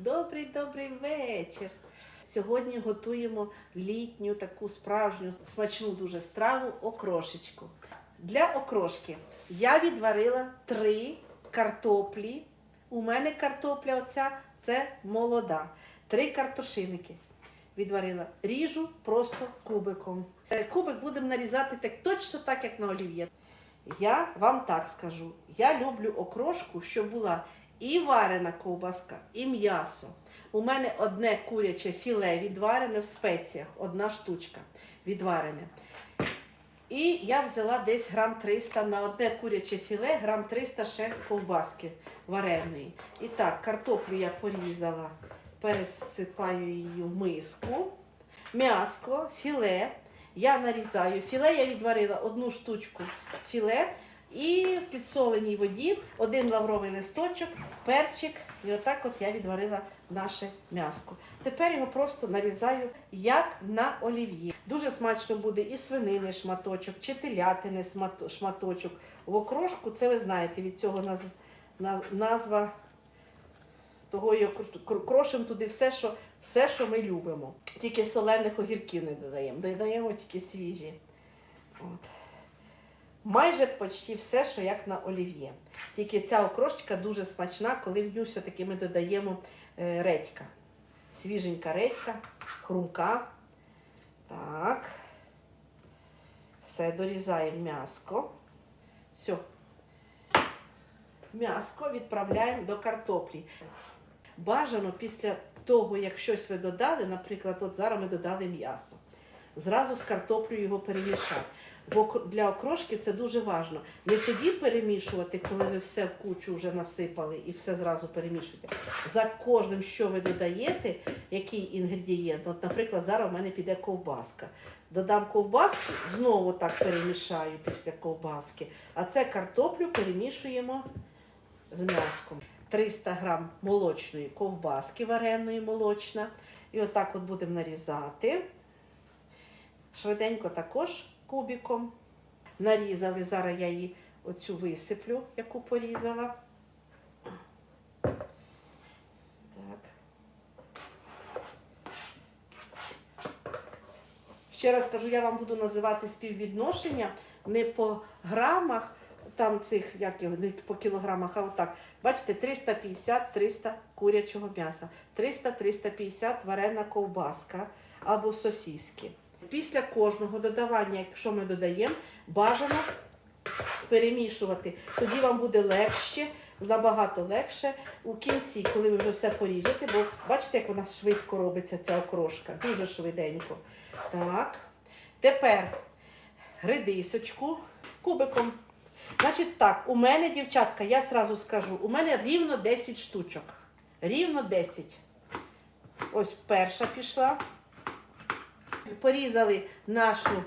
Добрий добрий вечір. Сьогодні готуємо літню таку справжню смачну дуже страву окрошечку. Для окрошки я відварила три картоплі. У мене картопля оця це молода. Три картошиники відварила. Ріжу просто кубиком. Е, Кубик будемо нарізати так точно так, як на олів'є. Я вам так скажу: я люблю окрошку, щоб була і варена ковбаска, і м'ясо. У мене одне куряче філе відварене в спеціях, одна штучка відварене. І я взяла десь грам 300 на одне куряче філе, грам 300 ще ковбаски вареної. І так, картоплю я порізала, пересипаю її в миску. М'яско, філе. Я нарізаю. Філе я відварила одну штучку філе і в підсоленій воді один лавровий листочок, перчик. І отак от я відварила наше м'яско. Тепер його просто нарізаю як на олів'є. Дуже смачно буде і свинини шматочок, чи телятини шматочок. В окрошку, це ви знаєте, від цього наз- наз- назва того окр- крошимо туди все, що, все, що ми любимо. Тільки солених огірків не додаємо, додаємо тільки свіжі. От. Майже почти все, що як на олів'є. Тільки ця окрошечка дуже смачна, коли в ню все-таки ми додаємо е, редька. Свіженька редька, хрумка. Так. Все, дорізаємо м'яско. Все. М'яско відправляємо до картоплі. Бажано після того, як щось ви додали, наприклад, от зараз ми додали м'ясо. Зразу з картоплею його перемішати. Бо для окрошки це дуже важливо. Не тоді перемішувати, коли ви все в кучу вже насипали і все зразу перемішуєте. За кожним, що ви додаєте, який інгредієнт. От, наприклад, зараз у мене піде ковбаска. Додам ковбаску, знову так перемішаю після ковбаски. А це картоплю перемішуємо з м'яском. 300 грам молочної ковбаски вареної молочна. І отак от будемо нарізати. Швиденько також кубиком. Нарізали, зараз я її оцю висиплю, яку порізала. Так. Ще раз кажу, я вам буду називати співвідношення не по грамах, там цих, як його, не по кілограмах, а отак. Бачите, 350-300 курячого м'яса, 300-350 варена ковбаска або сосіски. Після кожного додавання, якщо ми додаємо, бажано перемішувати. Тоді вам буде легше, набагато легше у кінці, коли ви вже все поріжете, бо бачите, як вона швидко робиться, ця окрошка, дуже швиденько. Так. Тепер редисочку кубиком. Значить так, у мене, дівчатка, я сразу скажу, у мене рівно 10 штучок. Рівно 10. Ось перша пішла. Порізали нашу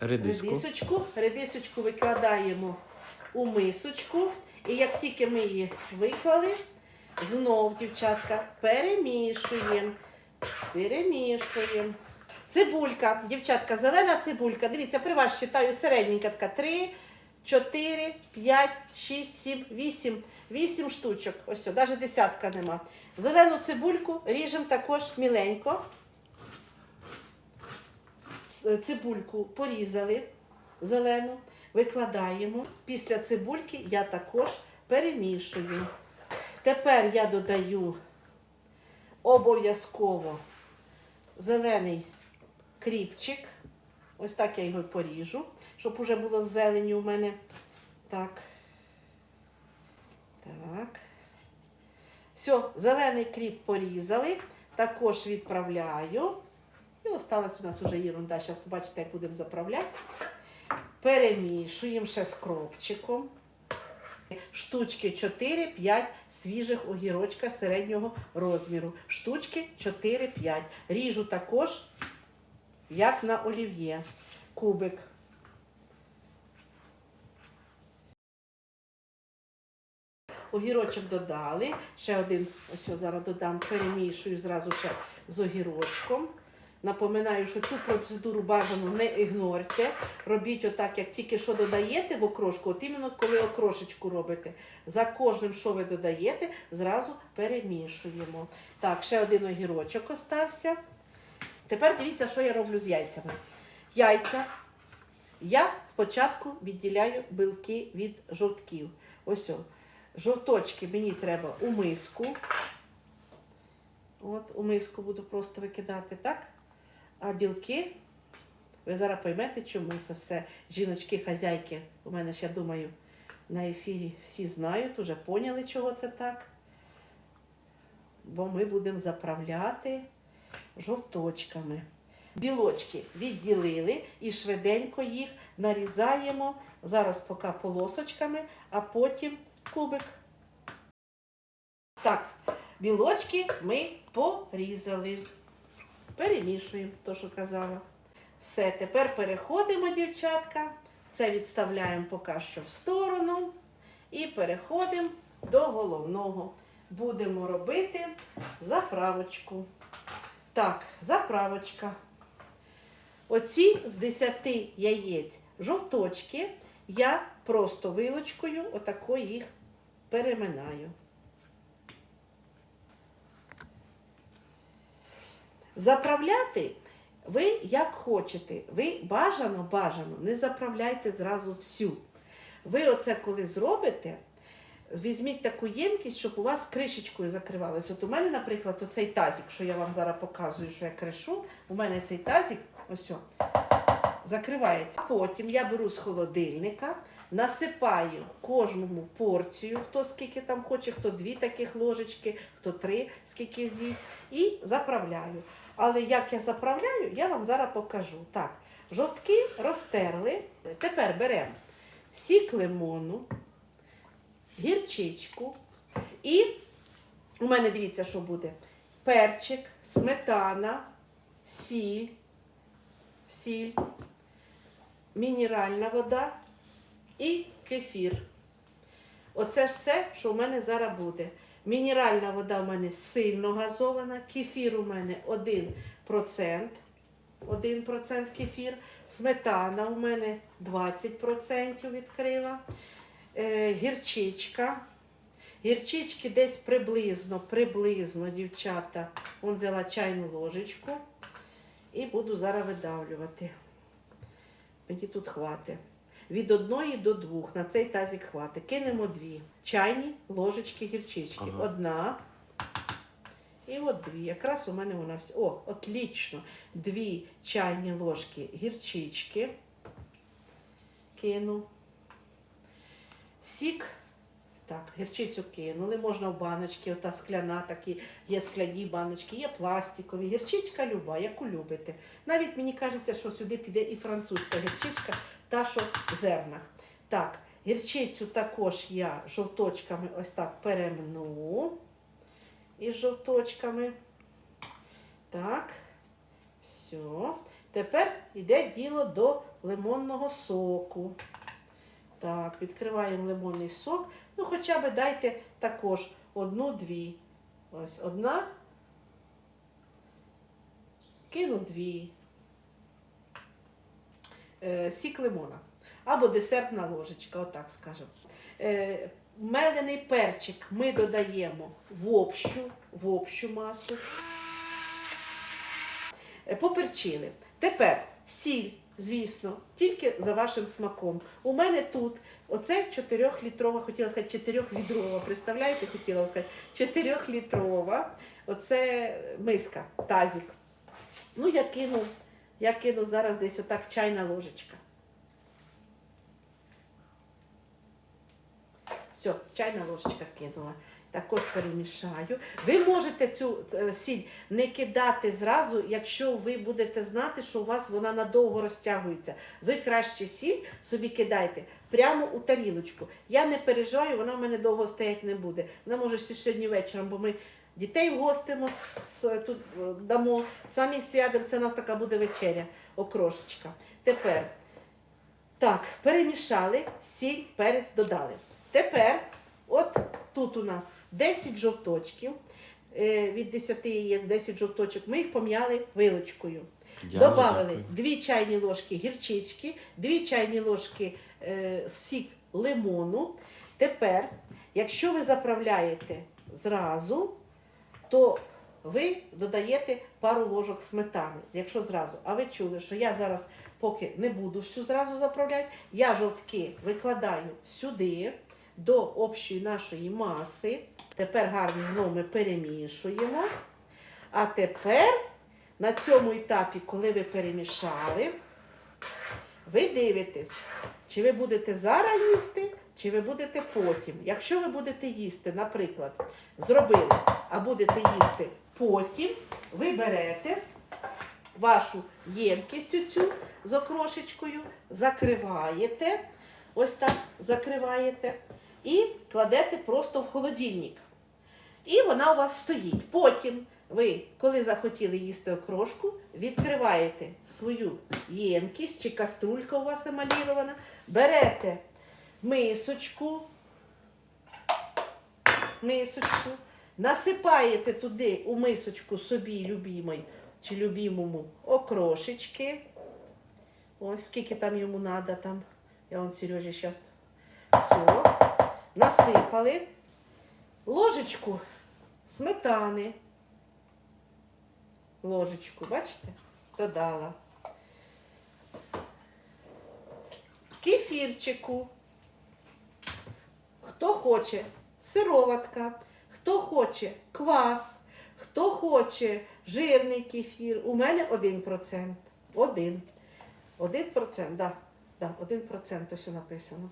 Редиску. редисочку. Редисочку викладаємо у мисочку. І як тільки ми її виклали, знов, дівчатка, перемішуємо. Перемішуємо. Цибулька, дівчатка, зелена цибулька. Дивіться, при вас читаю середненька така. 3, 4, 5, 6, 7, 8. 8 штучок. Ось, навіть десятка нема. Зелену цибульку ріжемо також міленько. С- Цибульку порізали зелену, викладаємо. Після цибульки я також перемішую. Тепер я додаю обов'язково зелений кріпчик. Ось так я його поріжу, щоб уже було з зеленю у мене. Так. Так. Все, зелений кріп порізали. Також відправляю. І осталась у нас уже ерунда. Зараз побачите, як будемо заправляти. Перемішуємо ще з кропчиком. Штучки 4-5 свіжих огірочка середнього розміру. Штучки 4-5. Ріжу також, як на олів'є. Кубик. Огірочок додали. Ще один, ось зараз додам, перемішую зразу ще з огірочком. Напоминаю, що цю процедуру бажано не ігнорте. Робіть отак, як тільки що додаєте в окрошку, от іменно коли окрошечку робите. За кожним, що ви додаєте, зразу перемішуємо. Так, ще один огірочок остався. Тепер дивіться, що я роблю з яйцями. Яйця я спочатку відділяю білки від жовтків. Ось о. Жовточки мені треба у миску. От, у миску буду просто викидати, так? А білки, ви зараз поймете, чому це все. Жіночки, хазяйки, у мене ж, я думаю, на ефірі всі знають, уже поняли, чого це так. Бо ми будемо заправляти жовточками. Білочки відділили і швиденько їх нарізаємо. Зараз поки полосочками, а потім кубик. Так, білочки ми порізали. Перемішуємо, то, що казала. Все, тепер переходимо, дівчатка. Це відставляємо поки що в сторону. І переходимо до головного. Будемо робити заправочку. Так, заправочка. Оці з 10 яєць жовточки я просто вилочкою отако їх переминаю. Заправляти ви як хочете. Ви бажано, бажано, не заправляйте зразу всю. Ви оце коли зробите, візьміть таку ємкість, щоб у вас кришечкою закривалось. От у мене, наприклад, оцей тазик, що я вам зараз показую, що я кришу, у мене цей тазик, ось закривається. Потім я беру з холодильника, насипаю кожному порцію, хто скільки там хоче, хто дві таких ложечки, хто три, скільки з'їсть, і заправляю. Але як я заправляю, я вам зараз покажу. Так, жовтки розтерли. Тепер беремо сік лимону, гірчичку і у мене дивіться, що буде: перчик, сметана, сіль, сіль, мінеральна вода і кефір. Оце все, що в мене зараз буде. Мінеральна вода в мене сильно газована, кефір у мене 1%, 1% кефір, сметана у мене 20% відкрила, е, гірчичка. Гірчички десь приблизно, приблизно, дівчата. Он взяла чайну ложечку і буду зараз видавлювати. Мені тут хватить. Від одної до двох на цей тазик хватить. Кинемо дві. Чайні ложечки гірчички. Ага. Одна. І от дві. Якраз у мене вона вся. О, отлично. Дві чайні ложки гірчички. Кину. Сік. Так, гірчицю кинули, можна в баночки, ота скляна, такі є скляні баночки, є пластикові. Гірчичка люба, яку любите. Навіть мені кажеться, що сюди піде і французька гірчичка, та в зернах. Так, гірчицю також я жовточками ось так перемну. Із жовточками. Так, все. Тепер йде діло до лимонного соку. Так, відкриваємо лимонний сок. Ну, хоча б дайте також одну-дві. Ось одна. Кину дві. Е, сік лимона. Або десертна ложечка, отак скажемо. Е, мелений перчик ми додаємо в общу, в общу масу. Е, Поперчили. Тепер сіль, звісно, тільки за вашим смаком. У мене тут оце 4-літрова, хотіла сказати 4-відрова, представляєте, хотіла сказати, 4-літрова, оце миска, тазик. Ну, я кину, я кину зараз десь отак чайна ложечка. Все, чайна ложечка кинула. Також перемішаю. Ви можете цю е, сіль не кидати зразу, якщо ви будете знати, що у вас вона надовго розтягується. Ви краще сіль собі кидайте прямо у тарілочку. Я не переживаю, вона в мене довго стоять не буде. Вона може сьогодні вечором, бо ми дітей вгостимо, с- тут е, дамо, самі сядемо, це у нас така буде вечеря, окрошечка. Тепер, так, перемішали, сіль, перець додали. Тепер, от тут у нас 10 жовточків. е, від 10 яєць, 10 жовточок, ми їх пом'яли вилочкою. Добавили 2 чайні ложки гірчички, 2 чайні ложки е, сік лимону. Тепер, якщо ви заправляєте зразу, то ви додаєте пару ложок сметани, якщо зразу. А ви чули, що я зараз, поки не буду всю зразу заправляти, я жовтки викладаю сюди, до общої нашої маси. Тепер гарно знову ми перемішуємо. А тепер на цьому етапі, коли ви перемішали, ви дивитесь, чи ви будете зараз їсти, чи ви будете потім. Якщо ви будете їсти, наприклад, зробили, а будете їсти потім, ви берете вашу ємкість цю з окрошечкою, закриваєте, ось так закриваєте, і кладете просто в холодильник. І вона у вас стоїть. Потім ви, коли захотіли їсти окрошку, відкриваєте свою ємкість чи каструлька у вас емалірована, берете мисочку, мисочку, насипаєте туди у мисочку собі любимой чи любимому окрошечки. Ось скільки там йому треба там. Я вам Сережі зараз все. Насипали ложечку сметани. Ложечку, бачите? Додала. Кефірчику. Хто хоче сироватка, хто хоче квас, хто хоче жирний кефір. У мене 1%. Один. 1%, да. Да, 1% ось написано.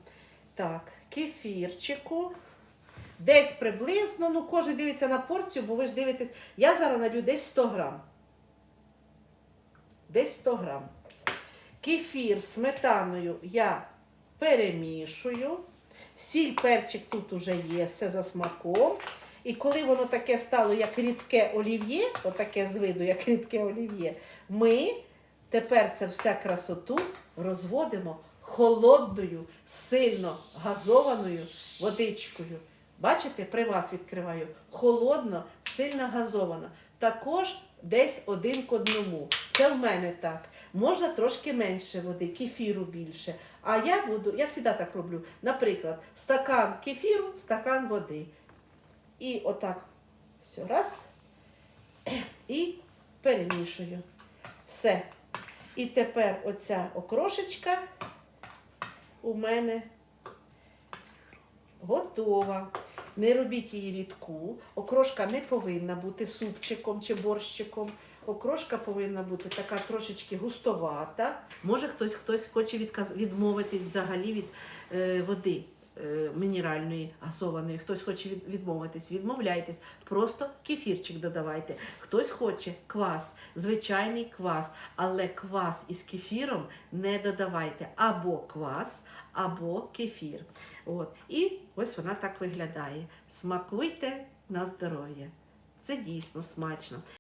Так, кефірчику. Десь приблизно, ну кожен дивиться на порцію, бо ви ж дивитесь, я зараз налю десь 100 грам. Десь 100 грам. Кефір сметаною я перемішую. Сіль, перчик тут уже є, все за смаком. І коли воно таке стало, як рідке олів'є, отаке з виду, як рідке олів'є, ми тепер це вся красоту розводимо холодною, сильно газованою водичкою. Бачите, при вас відкриваю. Холодно, сильно газована. Також десь один к одному. Це в мене так. Можна трошки менше води, кефіру більше. А я буду, я завжди так роблю. Наприклад, стакан кефіру, стакан води. І отак. Все, раз. І перемішую. Все. І тепер оця окрошечка у мене готова. Не робіть її рідку. Окрошка не повинна бути супчиком чи борщиком. Окрошка повинна бути така трошечки густовата. Може хтось хтось хоче відказ... відмовитись взагалі від е, води е, мінеральної газованої. Хтось хоче від... відмовитись, відмовляйтесь. Просто кефірчик додавайте. Хтось хоче квас, звичайний квас, але квас із кефіром не додавайте. Або квас, або кефір. От. І ось вона так виглядає. Смакуйте на здоров'я. Це дійсно смачно.